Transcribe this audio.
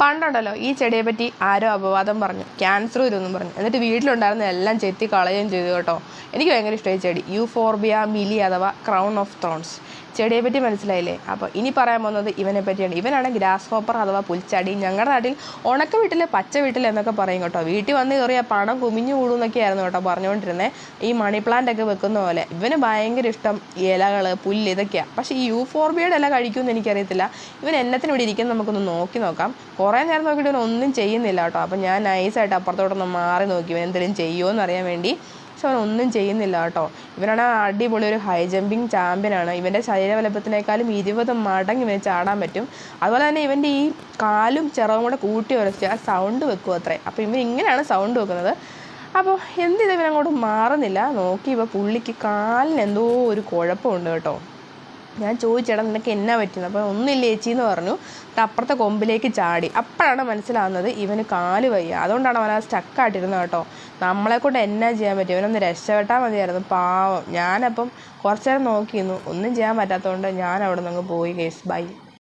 പണ്ടുണ്ടല്ലോ ഈ ചെടിയെ പറ്റി ആരോ അപവാദം പറഞ്ഞു ക്യാൻസർ വരുമെന്നും പറഞ്ഞു. എന്നിട്ട് വീട്ടിലുണ്ടായിരുന്ന എല്ലാം ചെത്തി കളയുകയും ചെയ്തു കേട്ടോ. എനിക്ക് ഭയങ്കര ഇഷ്ടമായി ചെടി. യൂഫോർബിയ മിലി അഥവാ ക്രൗൺ ഓഫ് ത്രോൺസ് ചെടിയെ പറ്റി മനസ്സിലായില്ലേ? അപ്പോൾ ഇനി പറയാൻ പോകുന്നത് ഇവനെ പറ്റിയാണ്. ഇവനാണ് ഗ്രാസ് ഹോപ്പർ അഥവാ പുൽച്ചടി. ഞങ്ങളുടെ നാട്ടിൽ ഉണക്ക വീട്ടിൽ പച്ച വീട്ടിൽ എന്നൊക്കെ പറയും കേട്ടോ. വീട്ടിൽ വന്ന് കയറിയ പണം കുമിഞ്ഞു കൂടുന്നൊക്കെയായിരുന്നു കേട്ടോ പറഞ്ഞുകൊണ്ടിരുന്നത് ഈ മണി പ്ലാന്റ് ഒക്കെ വെക്കുന്ന പോലെ. ഇവന് ഭയങ്കര ഇഷ്ടം ഇലകൾ പുല്ല് ഇതൊക്കെയാണ് പക്ഷേ ഈ യൂഫോർബിയുടെ ഇല കഴിക്കുമെന്ന് എനിക്കറിയത്തില്ല. ഇവൻ എന്നത്തിന് ഇവിടെ ഇരിക്കുന്നത് നമുക്കൊന്ന് നോക്കി നോക്കാം. കുറേ നേരം നോക്കിയിട്ട് ഇവൻ ഒന്നും ചെയ്യുന്നില്ല കേട്ടോ. അപ്പോൾ ഞാൻ നൈസായിട്ട് അപ്പുറത്തോട്ടൊന്ന് മാറി നോക്കി. ഇവൻ എന്തെങ്കിലും ചെയ്യുമോ എന്നറിയാൻ വേണ്ടി. പക്ഷെ അവൻ ഒന്നും ചെയ്യുന്നില്ല കേട്ടോ. ഇവനാണ് അടിപൊളി ഒരു ഹൈ ജമ്പിങ് ചാമ്പ്യനാണ് ഇവന്റെ ശരീരവലപ്പത്തിനേക്കാളും ഇരുപത് മടങ്ങ് ഇവന് ചാടാൻ പറ്റും. അതുപോലെ തന്നെ ഇവന്റെ ഈ കാലും ചിറവും കൂടെ കൂട്ടി ഉരച്ച് ആ സൗണ്ട് വെക്കും അത്രേ. അപ്പോൾ ഇവൻ ഇങ്ങനെയാണ് സൗണ്ട് വെക്കുന്നത്. അപ്പോൾ എന്ത് ചെയ്ത് ഇവനങ്ങോട്ട് മാറുന്നില്ല? നോക്കി ഇപ്പോൾ പുള്ളിക്ക് കാലിന് എന്തോ ഒരു കുഴപ്പമുണ്ട് കേട്ടോ. ഞാൻ ചോദിച്ചേടാ നിനക്ക് എന്നാ പറ്റുന്നത് അപ്പോൾ ഒന്നുമില്ല ചേച്ചി എന്ന് പറഞ്ഞു. അപ്പുറത്തെ കൊമ്പിലേക്ക് ചാടി. അപ്പോഴാണ് മനസ്സിലാവുന്നത് ഇവന് കാൽ വയ്യ. അതുകൊണ്ടാണ് അവൻ ആ സ്റ്റക്കായിട്ടിരുന്നത് കേട്ടോ. നമ്മളെ കൊണ്ട് എന്നാ ചെയ്യാൻ പറ്റും? ഇവനൊന്ന് രക്ഷപ്പെട്ടാൽ മതിയായിരുന്നു. പാവം. ഞാനപ്പം കുറച്ച് നേരം നോക്കിയിരുന്നു. ഒന്നും ചെയ്യാൻ പറ്റാത്തതുകൊണ്ട് ഞാൻ അവിടെ നിന്ന് പോയി കേസ് ബൈ